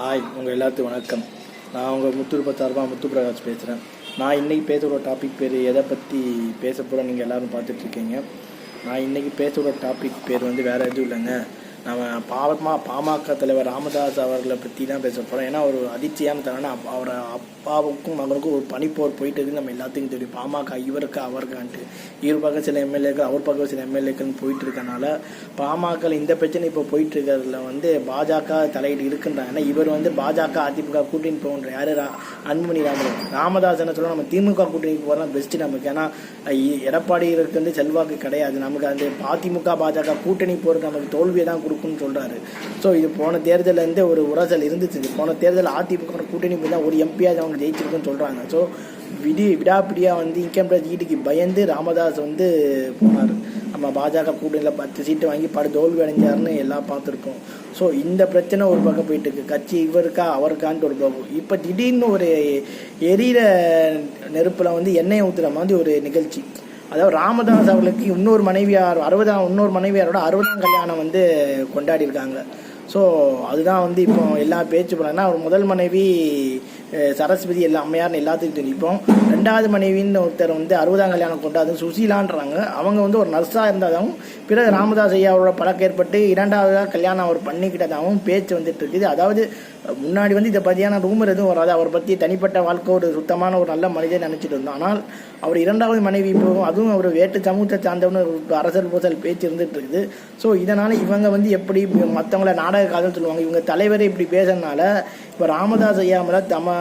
Hi உங்கள் எல்லாத்துக்கும் வணக்கம். நான் உங்கள் முத்துருப்ப சார்பாக முத்து பிரகாஷ் பேசுகிறேன். நான் இன்றைக்கி பேசுகிற டாபிக் பேர் எதை பற்றி பேச போகிறோம் நீங்கள் எல்லோரும் பார்த்துட்ருக்கீங்க நான் இன்றைக்கி பேசுகிற டாபிக் பேர் வந்து வேறு எதுவும் இல்லைங்க. நம்ம பாமா பாமக தலைவர் ராமதாஸ் அவர்களை பற்றி தான் பேச போகிறோம் ஏன்னா ஒரு அதிர்ச்சியான தருணம். அவரை அப்பாவுக்கும் மகனுக்கும் ஒரு பனிப்போர் போயிட்டு இருக்குது நம்ம எல்லாத்துக்கும் தெரியும். பாமக இவருக்கு அவருக்கான்ட்டு. இவர் பக்கம் சில எம்எல்ஏக்கள் அவர் பக்கம் சில எம்எல்ஏக்கள்னு போயிட்டு இருக்கனால பாமக இந்த பிரச்சனை இப்போ போயிட்டு இருக்கிறதுல வந்து பாஜக தலையீடு இருக்குன்றாங்க ஏன்னா இவர் வந்து பாஜக அதிமுக கூட்டணி போகின்ற யார்? ரா- அன்புமணி ராமதாஸ் ராமதாஸ் என்ன சொல்ல நம்ம திமுக கூட்டணிக்கு போகிறோம் பெஸ்ட்டு நமக்கு. ஏன்னா எடப்பாடி இருக்கு வந்து செல்வாக்கு கிடையாது. நமக்கு அந்த அதிமுக பாஜக கூட்டணி போகிறது நமக்கு தோல்வியை தான் கொடுக்கும்னு சொல்கிறாரு ஸோ இது போன தேர்தலேருந்தே ஒரு உரசல் இருந்துச்சு. போன தேர்தல் அதிமுக கூட்டணி போய் தான் ஒரு எம்பியாவது அவங்க ஜெயிச்சிருக்குன்னு சொல்கிறாங்க ஸோ விடி விடாப்பிடியாக வந்து இன்கம் டேக்ஸ் ஈட்டுக்கு பயந்து ராமதாஸ் வந்து போனார். நம்ம பாஜக கூட்டணியில் பத்து சீட்டு வாங்கி படு தோல்வி அடைஞ்சாருன்னு எல்லாம் பார்த்துருக்கோம். ஸோ இந்த பிரச்சனை ஒரு பக்கம் போயிட்டு இருக்கு. கட்சி இவருக்கா அவருக்கான்ட்டு ஒரு பக்கம். இப்போ திடீர்னு ஒரு எரியிற நெருப்பில் வந்து எண்ணெயை ஊற்றுற மாதிரி ஒரு நிகழ்ச்சி. அதாவது ராமதாஸ் அவர்களுக்கு இன்னொரு மனைவியார் அறுபதாம் இன்னொரு மனைவியாரோட அறுபதாம் கல்யாணம் வந்து கொண்டாடி இருக்காங்க ஸோ அதுதான் வந்து இப்போ எல்லா பேச்சு போனாங்கன்னா அவர் முதல் மனைவி சரஸ்வதி எல்லா அம்மையார்னு எல்லாத்துக்கும் தெரியும் ரெண்டாவது மனைவின்னு ஒருத்தர் வந்து அறுபதாம் கல்யாணம் கொண்டாது சுசீலான்றாங்க. அவங்க வந்து ஒரு நர்ஸாக இருந்ததாகவும் பிறகு ராமதாஸ் ஐயாவோட பழக்கம் ஏற்பட்டு இரண்டாவதாக கல்யாணம் அவர் பண்ணிக்கிட்டதாகவும் பேச்சு வந்துட்டு இருக்குது. அதாவது முன்னாடி வந்து இதை பற்றியான ரூமர் எதுவும் வராது. அவரை பற்றி தனிப்பட்ட வாழ்க்கை ஒரு சுத்தமான ஒரு நல்ல மனிதன் நினச்சிட்டு இருந்தோம் ஆனால் அவர் இரண்டாவது மனைவி இப்போ அதுவும் அவர் வேட்டு சமூகத்தை சார்ந்தவனு அரசர் அரசல் பூசல் பேச்சு இருந்துட்டு இருக்குது. ஸோ இதனால் இவங்க வந்து எப்படி மற்றவங்கள நாடக காதல் சொல்லுவாங்க? இவங்க தலைவரை இப்படி பேசுறதுனால இப்போ ராமதாஸ் ஐயா தம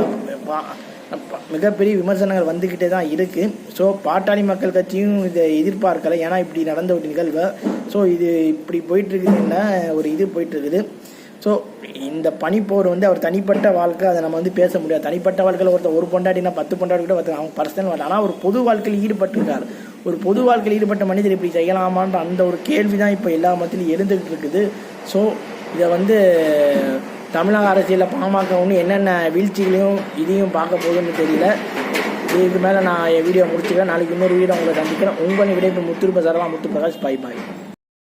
மிகப்பெரிய விமர்சனங்கள் வந்துக்கிட்டே தான் இருக்குது ஸோ பாட்டாளி மக்கள் கட்சியும் இதை எதிர்பார்க்கலை. ஏன்னா இப்படி நடந்த ஒரு நிகழ்வு. ஸோ இது இப்படி போயிட்டுருக்குதுன்னா ஒரு இது போயிட்டுருக்குது. ஸோ இந்த பனிப்போர் வந்து அவர் தனிப்பட்ட வாழ்க்கை அதை நம்ம வந்து பேச முடியாது. தனிப்பட்ட வாழ்க்கையில் ஒருத்தர் ஒரு பொண்டாட்டினா பத்து பொண்டாட்டி கூட ஒருத்தர் அவங்க பர்சனல் வாழ்க்கை. ஆனால் ஒரு பொது வாழ்க்கையில் ஈடுபட்டிருக்கார். ஒரு பொது வாழ்க்கையில் ஈடுபட்ட மனிதர் இப்படி செய்யலாமான்ற அந்த ஒரு கேள்வி தான் இப்போ எல்லா மத்தியிலும் எழுந்துகிட்டு இருக்குது. ஸோ இதை வந்து தமிழக அரசியலில் பாமக ஒன்று என்னென்ன வீழ்ச்சிகளையும் இதையும் பார்க்க போகுதுன்னு தெரியல. இதுக்கு மேலே நான் என் வீடியோ முடிச்சுக்கிறேன். நாளைக்கு இன்னொரு வீடியோ உங்களை சந்திக்கிறேன். உங்களை விடைப்பு முத்துருப்ப சரவா முத்து பிரகாஷ் பாய் பாய்.